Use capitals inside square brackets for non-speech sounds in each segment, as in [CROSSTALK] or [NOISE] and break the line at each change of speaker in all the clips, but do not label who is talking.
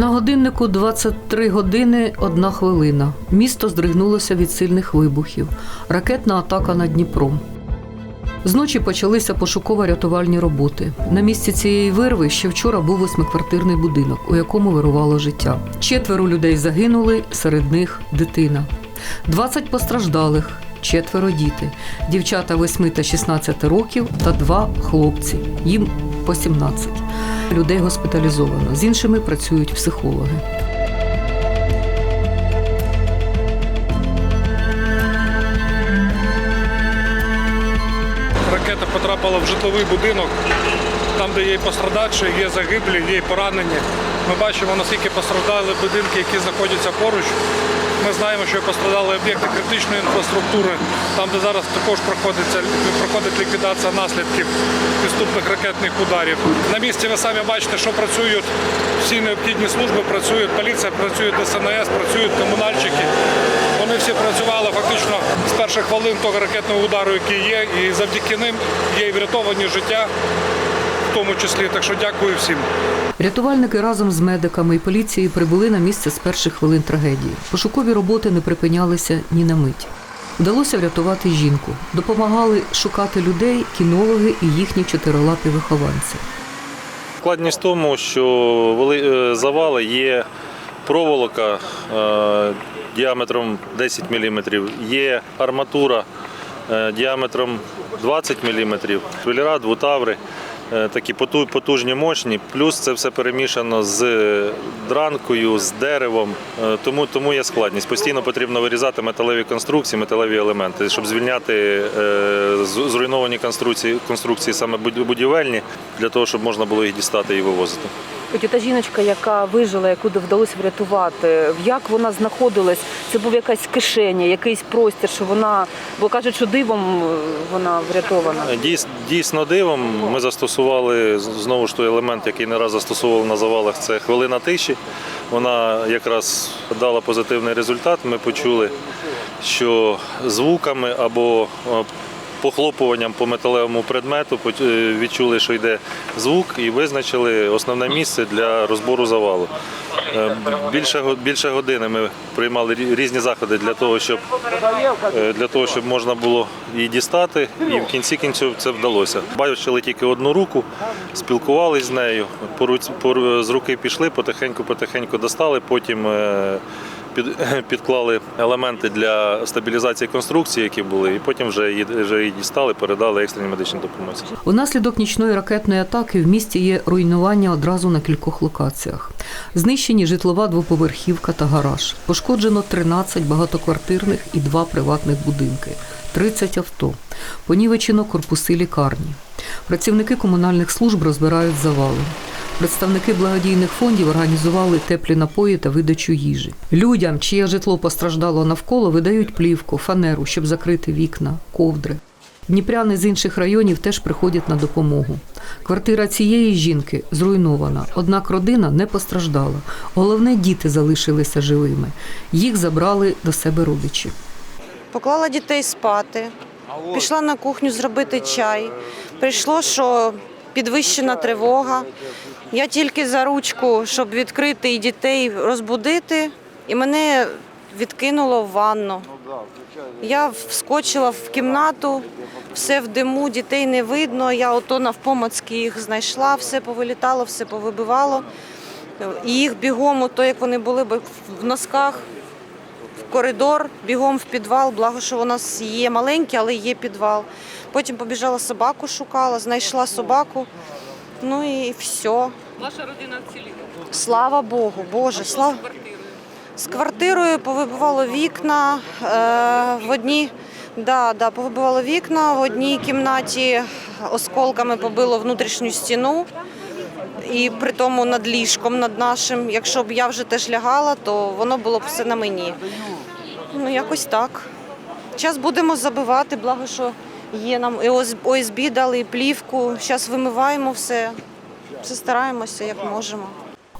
На годиннику 23 години 1 хвилина. Місто здригнулося від сильних вибухів. Ракетна атака на Дніпром. Зночі почалися пошуково-рятувальні роботи. На місці цієї вирви ще вчора був восьмиквартирний будинок, у якому вирувало життя. Четверо людей загинули, серед них дитина. 20 постраждалих, четверо діти, дівчата 8 та 16 років та два хлопці. Їм по 17. Людей госпіталізовано. З іншими працюють психологи.
Ракета потрапила в житловий будинок, там, де є пострадавші, є загиблі, є поранені. Ми бачимо, наскільки постраждали будинки, які знаходяться поруч. Ми знаємо, що пострадали об'єкти критичної інфраструктури, там, де зараз також проходить ліквідація наслідків підступних ракетних ударів. На місці ви самі бачите, що працюють всі необхідні служби, працюють поліція, працюють ДСНС, працюють комунальщики. Вони всі працювали фактично з перших хвилин того ракетного удару, який є, і завдяки ним є і врятовані життя, в тому числі. Так що дякую всім.
Рятувальники разом з медиками і поліцією прибули на місце з перших хвилин трагедії. Пошукові роботи не припинялися ні на мить. Вдалося врятувати жінку. Допомагали шукати людей, кінологи і їхні чотирилапі вихованці.
Складність в тому, що е, завали є проволока е, діаметром 10 мм, є арматура е, діаметром 20 мм, швеллера, двутаври, такі поту- потужні, мощні. Плюс це все перемішано з дранкою, з деревом, е, тому, тому є складність. Постійно потрібно вирізати металеві конструкції, металеві елементи, щоб звільняти е, зруйновані конструкції, конструкції саме буд- будівельні, для того, щоб можна було їх дістати і вивозити.
Та жіночка, яка вижила, яку вдалося врятувати, як вона знаходилась? Це був якась кишеня, якийсь простір, що вона, бо кажуть, що дивом е, вона врятована.
Дійс- Дійсно дивом ми застосували знову ж той елемент, який не раз застосовували на завалах. Це хвилина тиші. Вона якраз дала позитивний результат. Ми почули, що звуками або е, похлопуванням по металевому предмету е, відчули, що йде звук, і визначили основне місце для розбору завалу. Е, Більше, більше години ми приймали різні заходи для того, щоб е, для того, щоб можна було її дістати, і в кінці кінців це вдалося. Бачили тільки одну руку, спілкувалися з нею, з руки пішли, потихеньку, потихеньку достали, потім [CLEARS THROAT] підклали елементи для стабілізації конструкції, які були, і потім вже її, вже її дістали, передали екстреній медичній допомозі.
Унаслідок нічної ракетної атаки в місті є руйнування одразу на кількох локаціях. Знищені житлова двоповерхівка та гараж. Пошкоджено 13 багатоквартирних і 2 приватних будинки, 30 авто. Понівечено корпуси лікарні. Працівники комунальних служб розбирають завали. Представники благодійних фондів організували теплі напої та видачу їжі. Людям, чиє житло постраждало навколо, видають плівку, фанеру, щоб закрити вікна, ковдри. Дніпряни з інших районів теж приходять на допомогу. Квартира цієї жінки зруйнована, однак родина не постраждала. Головне, діти залишилися живими. Їх забрали до себе родичі.
Поклала дітей спати, пішла на кухню зробити чай. Прийшло, що підвищена тривога. Я тільки за ручку, щоб відкрити і дітей розбудити, і мене відкинуло в ванну. Я вскочила в кімнату, все в диму, дітей не видно. Я ото навпомацьки їх знайшла, все повилітало, все повибивало. І їх бігом, ото як вони були в носках, в коридор, бігом в підвал. Благо, що у нас є маленький, але є підвал. Потім побіжала собаку, шукала, знайшла собаку. Ну і все.
Ваша родина вціліла.
Слава Богу, Боже, слава. З квартирою повибивало вікна е, в одній. Да, да, повибивало вікна в одній кімнаті осколками побило внутрішню стіну. І при тому над ліжком, над нашим. Якщо б я вже теж лягала, то воно було б все на мені. Ну, якось так. Зараз будемо забивати, благо, що є нам і ОС- ОСБ дали, і плівку. Зараз вимиваємо все. Все стараємося, як можемо.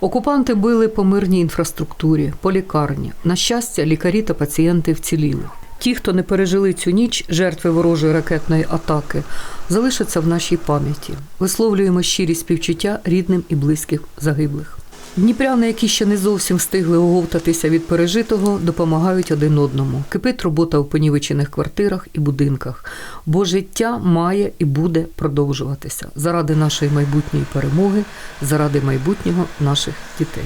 Окупанти били по мирній інфраструктурі, по лікарні. На щастя, лікарі та пацієнти вціліли. Ті, хто не пережили цю ніч, жертви ворожої ракетної атаки, залишаться в нашій пам'яті. Висловлюємо щирі співчуття рідним і близьким загиблих. Дніпряни, які ще не зовсім встигли оговтатися від пережитого, допомагають один одному. Кипить робота в понівечених квартирах і будинках, бо життя має і буде продовжуватися заради нашої майбутньої перемоги, заради майбутнього наших дітей.